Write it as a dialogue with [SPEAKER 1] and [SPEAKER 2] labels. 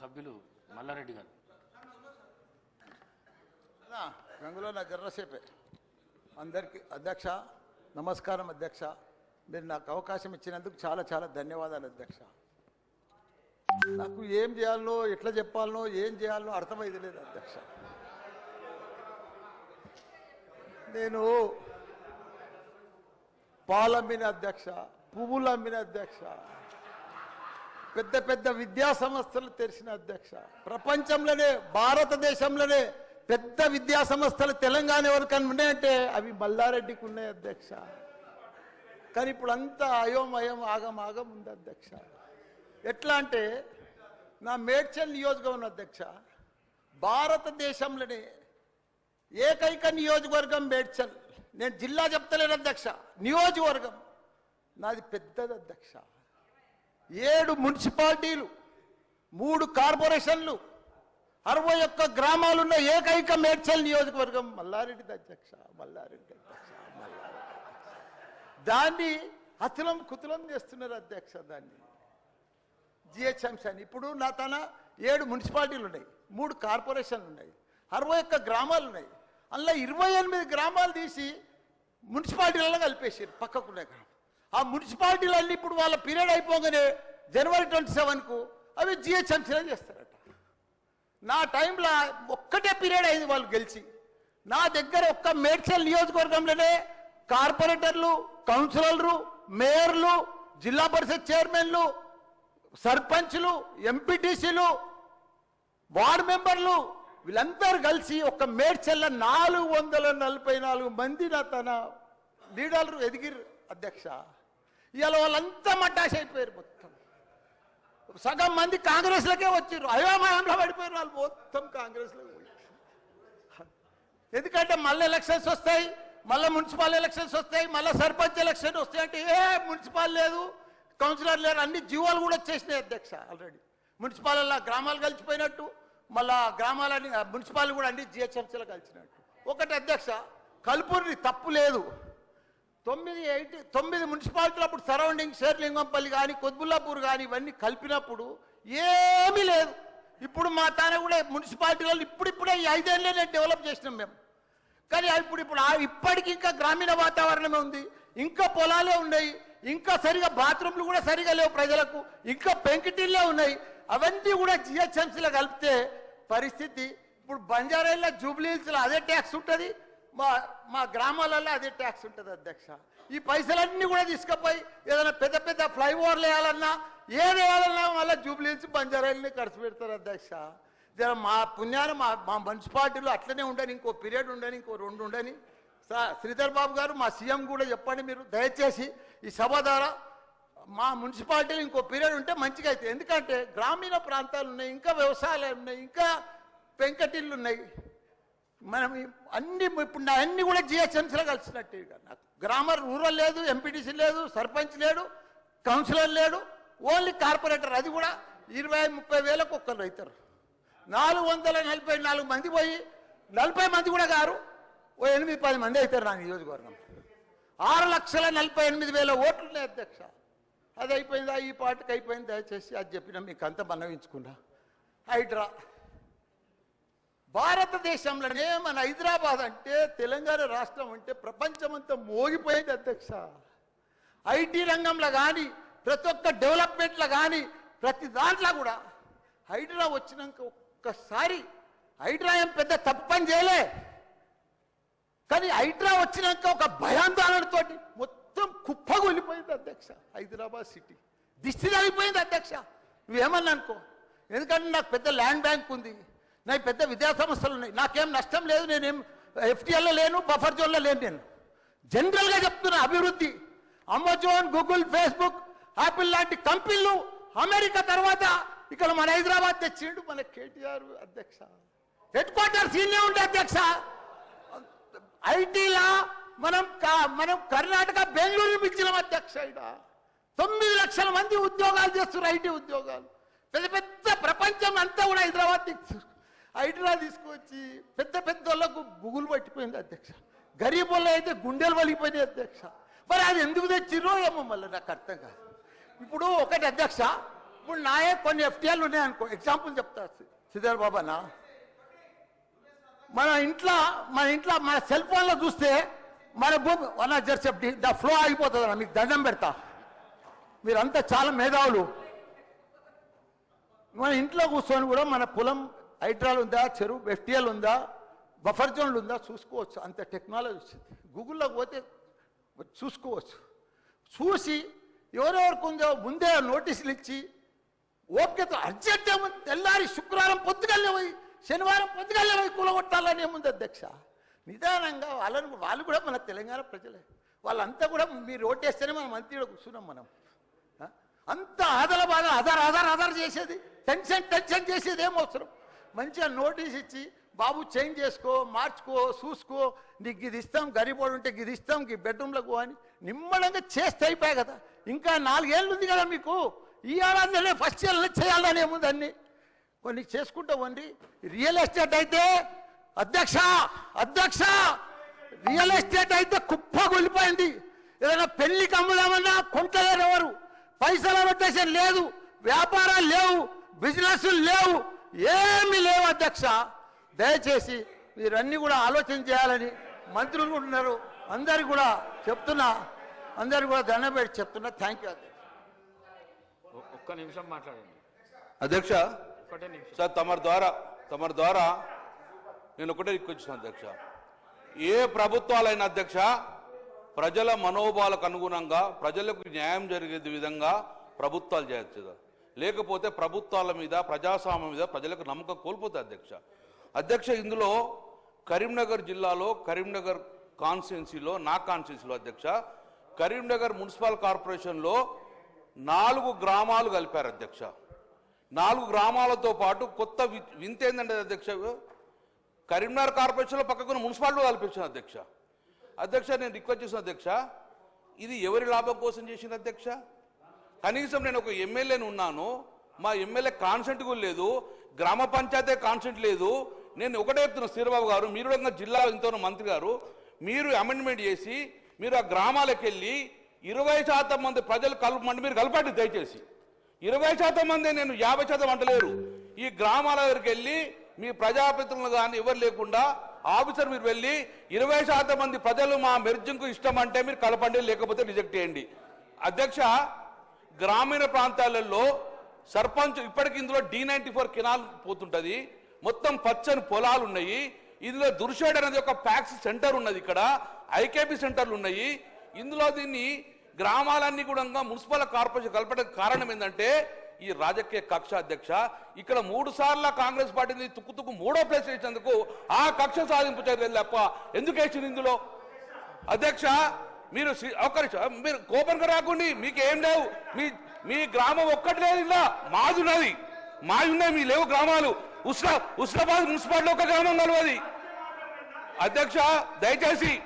[SPEAKER 1] సభ్యులు మల్లారెడ్డి గారు.
[SPEAKER 2] గంగులో నా జర్రసేపే అందరికీ అధ్యక్ష నమస్కారం అధ్యక్ష. మీరు నాకు అవకాశం ఇచ్చినందుకు చాలా చాలా ధన్యవాదాలు అధ్యక్ష. నాకు ఏం చేయాలనో ఎట్లా చెప్పాలనో ఏం చేయాలనో అర్థమైంది లేదు అధ్యక్ష. నేను పాలమ్మిన అధ్యక్ష పువ్వులు అమ్మిన అధ్యక్ష. పెద్ద పెద్ద విద్యా సంస్థలు తెరిచిన అధ్యక్ష. ప్రపంచంలోనే భారతదేశంలోనే పెద్ద విద్యా సంస్థలు తెలంగాణ ఎవరికి ఉన్నాయంటే అవి మల్లారెడ్డికి ఉన్నాయి అధ్యక్ష. కానీ ఇప్పుడు అంతా అయోమయం ఆగం ఆగం ఉంది అధ్యక్ష. ఎట్లా అంటే నా మేడ్చల్ నియోజకవర్గం అధ్యక్ష భారతదేశంలోనే ఏకైక నియోజకవర్గం మేడ్చల్. నేను జిల్లా చెప్తలేను అధ్యక్ష నియోజకవర్గం. నాది పెద్దది అధ్యక్ష. ఏడు మున్సిపాలిటీలు మూడు కార్పొరేషన్లు అరవై ఒక్క గ్రామాలున్న ఏకైక మేడ్చల్ నియోజకవర్గం మల్లారెడ్డి అధ్యక్ష మల్లారెడ్డి అధ్యక్ష మల్లారెడ్డి దాన్ని అతులం కుతులం చేస్తున్నారు అధ్యక్ష దాన్ని. జిహెచ్ఎంసీ అని. ఇప్పుడు నా తన ఏడు మున్సిపాలిటీలు ఉన్నాయి మూడు కార్పొరేషన్లు ఉన్నాయి అరవై ఒక్క గ్రామాలు ఉన్నాయి. అందులో ఇరవై ఎనిమిది గ్రామాలు తీసి మున్సిపాలిటీలలో కలిపేసారు పక్కకున్న గ్రామం. ఆ మున్సిపాలిటీలన్నీ ఇప్పుడు వాళ్ళ పీరియడ్ అయిపోగానే జనవరి ట్వంటీ సెవెన్కు అవి జిహెచ్ఎంసీలో చేస్తారట. నా టైంలో ఒక్కటే పీరియడ్ అయింది వాళ్ళు గెలిచి. నా దగ్గర ఒక్క మేడ్చల్ నియోజకవర్గంలోనే కార్పొరేటర్లు కౌన్సిలర్లు మేయర్లు జిల్లా పరిషత్ చైర్మన్లు సర్పంచ్లు ఎంపీటీసీలు వార్డు మెంబర్లు వీళ్ళందరూ కలిసి ఒక మేడ్చల్ల నాలుగు వందల నలభై నాలుగు మంది నా తన లీడర్లు ఎదిగిరు అధ్యక్ష. ఇవాళ వాళ్ళంతా మటాష్ అయిపోయారు మొత్తం. సగం మంది కాంగ్రెస్లకే వచ్చారు. అయోమయంలో పడిపోయారు వాళ్ళు. మొత్తం కాంగ్రెస్లో ఎందుకంటే మళ్ళీ ఎలక్షన్స్ వస్తాయి మళ్ళీ మున్సిపల్ ఎలక్షన్స్ వస్తాయి మళ్ళీ సర్పంచ్ ఎలక్షన్ వస్తాయి అంటే ఏ మున్సిపల్ లేదు కౌన్సిలర్ లేరు. అన్ని జీవోలు కూడా వచ్చేసినాయి అధ్యక్ష ఆల్రెడీ మున్సిపాలలో గ్రామాలు కలిసిపోయినట్టు మళ్ళా గ్రామాలని మున్సిపాల్ కూడా అన్ని జిహెచ్ఎంసీలో కలిసినట్టు. ఒకటి అధ్యక్ష కలుపుని తప్పు లేదు. తొమ్మిది ఎయిట్ తొమ్మిది మున్సిపాలిటీలు అప్పుడు సరౌండింగ్ షేర్లింగంపల్లి కానీ కొద్బుల్లాపూర్ కానీ ఇవన్నీ కలిపినప్పుడు ఏమీ లేదు. ఇప్పుడు మా తానే కూడా మున్సిపాలిటీలలో ఇప్పుడిప్పుడే ఈ ఐదేళ్ళే నేను డెవలప్ చేసినాం మేము. కానీ ఇప్పుడు ఇప్పుడు ఇప్పటికి ఇంకా గ్రామీణ వాతావరణమే ఉంది. ఇంకా పొలాలే ఉన్నాయి. ఇంకా సరిగా బాత్రూమ్లు కూడా సరిగా లేవు ప్రజలకు. ఇంకా పెంకిటిల్లే ఉన్నాయి. అవన్నీ కూడా జిహెచ్ఎంసీలో కలిపితే పరిస్థితి ఇప్పుడు బంజారాయిల్లో జూబ్లీహిల్స్లో అదే ట్యాక్స్ ఉంటుంది. మా మా గ్రామాలలో అదే ట్యాక్స్ ఉంటుంది అధ్యక్ష. ఈ పైసలన్నీ కూడా తీసుకుపోయి ఏదైనా పెద్ద పెద్ద ఫ్లైఓవర్లు వేయాలన్నా ఏది వేయాలన్నా మళ్ళీ జూబ్లీహిల్స్ బంజారాయిల్ని ఖర్చు పెడతారు అధ్యక్ష. జర మా పుణ్యాన మా మా మున్సిపాలిటీలో అట్లనే ఉండని ఇంకో పీరియడ్ ఉండని ఇంకో రెండు ఉండని. శ్రీధర్ బాబు గారు మా సీఎం కూడా చెప్పండి మీరు దయచేసి ఈ సభ ద్వారా మా మున్సిపాలిటీలో ఇంకో పీరియడ్ ఉంటే మంచిగా అవుతుంది ఎందుకంటే గ్రామీణ ప్రాంతాలు ఉన్నాయి ఇంకా వ్యవసాయాలు ఉన్నాయి ఇంకా పెంకటిళ్ళు ఉన్నాయి. మనం అన్ని ఇప్పుడు నా అన్ని కూడా జిహెచ్ఎంసీలో కలిసినట్టు నాకు గ్రామర్ రూరల్ లేదు ఎంపీటీసీ లేదు సర్పంచ్ లేడు కౌన్సిలర్ లేడు ఓన్లీ కార్పొరేటర్. అది కూడా ఇరవై ముప్పై వేలకు ఒక్కరు అవుతారు నాలుగు వందల నలభై నాలుగు మంది పోయి నలభై మంది కూడా గారు ఓ ఎనిమిది పది మంది అవుతారు నా నియోజకవర్గం. ఆరు లక్షల నలభై ఎనిమిది వేల ఓట్లు ఉన్నాయి అధ్యక్ష. అది అయిపోయిందా? ఈ పార్టీకి అయిపోయింది? దయచేసి అది చెప్పిన మీకు అంత మనవించుకున్నా. హైడ్రా. భారతదేశంలోనే మన హైదరాబాద్ అంటే తెలంగాణ రాష్ట్రం అంటే ప్రపంచమంతా మోగిపోయింది అధ్యక్ష. ఐటీ రంగంలో కానీ ప్రతి ఒక్క డెవలప్మెంట్లో కానీ ప్రతి దాంట్లో కూడా హైడ్రా వచ్చినాక ఒక్కసారి హైడ్రా ఏం పెద్ద తప్పు పని చేయలే. కానీ హైడ్రా వచ్చినాక ఒక భయాందోళనతో మొత్తం కుప్పగొలిపోయింది అధ్యక్ష హైదరాబాద్ సిటీ. దిష్టి తగిలిపోయింది అధ్యక్ష. నువ్వేమన్నా అనుకో ఎందుకంటే నాకు పెద్ద ల్యాండ్ బ్యాంక్ ఉంది. నాకు పెద్ద విద్యా సంస్థలు ఉన్నాయి. నాకేం నష్టం లేదు నేనేం ఎఫ్టీఎల్లో లేను బఫర్ జోన్లో లేను నేను. జనరల్గా చెప్తున్నా అభివృద్ధి. అమెజాన్ గూగుల్ ఫేస్బుక్ యాపిల్ లాంటి కంపెనీలు అమెరికా తర్వాత ఇక్కడ మన హైదరాబాద్ తెచ్చిండు మన కేటీఆర్ అధ్యక్ష. హెడ్ క్వార్టర్స్ ఈయనే ఉండే అధ్యక్ష. ఐటీలా మనం మనం కర్ణాటక బెంగళూరు మించిన అధ్యక్ష ఈడ. తొమ్మిది లక్షల మంది ఉద్యోగాలు చేస్తున్నారు ఐటీ ఉద్యోగాలు. పెద్ద పెద్ద ప్రపంచం అంతా కూడా హైదరాబాద్ తీసుకు తీసుకొచ్చి పెద్ద పెద్ద వాళ్ళకు బుగులు పట్టిపోయింది అధ్యక్ష. గరీబ్ వాళ్ళు అయితే గుండెలు వలిగిపోయినాయి అధ్యక్ష. మరి అది ఎందుకు తెచ్చిర్రో ఏమో మళ్ళీ నాకు అర్థం కాదు. ఇప్పుడు ఒకటి అధ్యక్ష ఇప్పుడు నాయే కొన్ని ఎఫ్టీఆర్లు ఉన్నాయి అనుకో ఎగ్జాంపుల్ చెప్తా. సిద్ధార్ బాబానా? మన ఇంట్లో మన ఇంట్లో మన సెల్ ఫోన్లో చూస్తే మన భూమి వన్ జర్ చెప్పి ద ఫ్లో ఆగిపోతుంది మీకు దండం పెడతా. మీరంతా చాలా మేధావులు. మన ఇంట్లో కూర్చొని కూడా మన పొలం హైడ్రాల్ ఉందా చెరువు ఎఫ్టీఎల్ ఉందా బఫర్ జోన్లు ఉందా చూసుకోవచ్చు. అంత టెక్నాలజీ వచ్చింది. గూగుల్లోకి పోతే చూసుకోవచ్చు. చూసి ఎవరెవరికి ఉందో ముందే నోటీసులు ఇచ్చి ఓపికతో అర్జెంట్ ఏముంది తెల్లారి శుక్రవారం పొద్దుగల్లే పోయి శనివారం పొద్దుగల్లే పోయి కూలగొట్టాలని ఏముంది అధ్యక్ష? నిదానంగా వాళ్ళని వాళ్ళు కూడా మన తెలంగాణ ప్రజలే. వాళ్ళంతా కూడా మీరు ఓటేస్తేనే మనం మంత్రిలో కూర్చున్నాం మనం. అంత ఆదల బాధ ఆధార్ ఆధార్ ఆధార్ చేసేది. టెన్షన్ టెన్షన్ చేసేది ఏం అవసరం? మంచిగా నోటీస్ ఇచ్చి బాబు చేంజ్ చేసుకో మార్చుకో చూసుకో నీకు ఇది ఇస్తాం గరిపోడు ఉంటే ఇది ఇస్తాం ఈ బెడ్రూమ్లకు అని నిమ్మడంగా చేస్తే అయిపోయాయి కదా. ఇంకా నాలుగేళ్ళు ఉంది కదా మీకు. ఈ ఏడాదిలోనే ఫస్ట్ ఇయర్లో చేయాలని ఏముంది అన్ని. కొన్ని చేసుకుంటా వండి రియల్ ఎస్టేట్ అయితే అధ్యక్ష అధ్యక్ష రియల్ ఎస్టేట్ అయితే కుప్ప కొలిపోయింది. ఏదైనా పెళ్ళికి అమ్ముదామన్నా కొంటలేరు ఎవరు. పైసలు రొటేషన్ లేదు. వ్యాపారాలు లేవు. బిజినెస్లు లేవు. ఏమీ లేవు అధ్యక్ష. దయచేసి మీరన్నీ కూడా ఆలోచన చేయాలని మంత్రులు కూడా ఉన్నారు. అందరికి కూడా చెప్తున్నా అందరికి కూడా దండం పెట్టి చెప్తున్నా. థ్యాంక్ యూ
[SPEAKER 1] ఒక్క నిమిషం మాట్లాడండి.
[SPEAKER 3] అధ్యక్ష సార్ తమరి ద్వారా తమరి ద్వారా నేను ఒకటే రిక్వెస్ట్ చేస్తాను అధ్యక్ష. ఏ ప్రభుత్వాలైన అధ్యక్ష ప్రజల మనోభావాలకు అనుగుణంగా ప్రజలకు న్యాయం జరిగే విధంగా ప్రభుత్వాలు చేయొచ్చు లేకపోతే ప్రభుత్వాల మీద ప్రజాస్వామ్యం మీద ప్రజలకు నమ్మకం కోల్పోతే అధ్యక్ష. అధ్యక్ష ఇందులో కరీంనగర్ జిల్లాలో కరీంనగర్ కాన్స్టిట్యున్సీలో నా కాన్స్టిట్యున్సీలో అధ్యక్ష కరీంనగర్ మున్సిపల్ కార్పొరేషన్లో నాలుగు గ్రామాలు కలిపారు అధ్యక్ష. నాలుగు గ్రామాలతో పాటు కొత్త వింత ఏంటంటే అధ్యక్ష కరీంనగర్ కార్పొరేషన్లో పక్కకున్న మున్సిపాలిటీ కల్పించిన అధ్యక్ష. అధ్యక్ష నేను రిక్వెస్ట్ చేసిన అధ్యక్ష ఇది ఎవరి లాభం కోసం చేసిన అధ్యక్ష? కనీసం నేను ఒక ఎమ్మెల్యేని ఉన్నాను మా ఎమ్మెల్యే కాన్సెంట్ కూడా లేదు గ్రామ పంచాయతీ కాన్సెంట్ లేదు. నేను ఒకటే చెప్తున్నా శ్రీబాబు గారు మీరు కూడా జిల్లా ఇంతో మంత్రి గారు మీరు అమెండ్మెంట్ చేసి మీరు ఆ గ్రామాలకు వెళ్ళి ఇరవై శాతం మంది ప్రజలు కలపమంటే మీరు కలపండి దయచేసి. ఇరవై శాతం మంది నేను యాభై శాతం అంటలేరు. ఈ గ్రామాల దగ్గరికి వెళ్ళి మీ ప్రజాప్రతినిధులు కానీ ఎవరు లేకుండా ఆఫీసర్ మీరు వెళ్ళి ఇరవై శాతం మంది ప్రజలు మా మెర్జింగ్కు ఇష్టం అంటే మీరు కలపండి లేకపోతే రిజెక్ట్ చేయండి. అధ్యక్ష గ్రామీణ ప్రాంతాలలో సర్పంచ్ ఇప్పటికి ఇందులో డి నైన్టీ ఫోర్ కినాల్ పోతుంటుంది. మొత్తం పచ్చని పొలాలు ఉన్నాయి. ఇందులో దుర్షేడ్ అనేది ఒక ప్యాక్స్ సెంటర్ ఉన్నది ఇక్కడ. ఐకేపీ సెంటర్లు ఉన్నాయి. ఇందులో దీన్ని గ్రామాలన్నీ కూడా మున్సిపల్ కార్పొరేషన్ కలపడానికి కారణం ఏంటంటే ఈ రాజకీయ కక్ష అధ్యక్ష ఇక్కడ మూడు సార్లు కాంగ్రెస్ పార్టీని తుక్కు తుక్కు మూడో ప్లేస్ వేసినందుకు ఆ కక్ష సాధింపు చర్యలు తప్ప ఎందుకు వేసింది ఇందులో? అధ్యక్ష మీరు సి- మీరు కోపంగా రాకండి. మీకు ఏం లేవు. మీ మీ గ్రామం ఒక్కటి లేదు ఇలా మాది ఉన్నది మాది ఉన్నాయి మీ లేవు గ్రామాలు. ఉస్లా ఉస్లాబాద్ మున్సిపాలిటీ ఒక గ్రామం కలవది అధ్యక్ష దయచేసి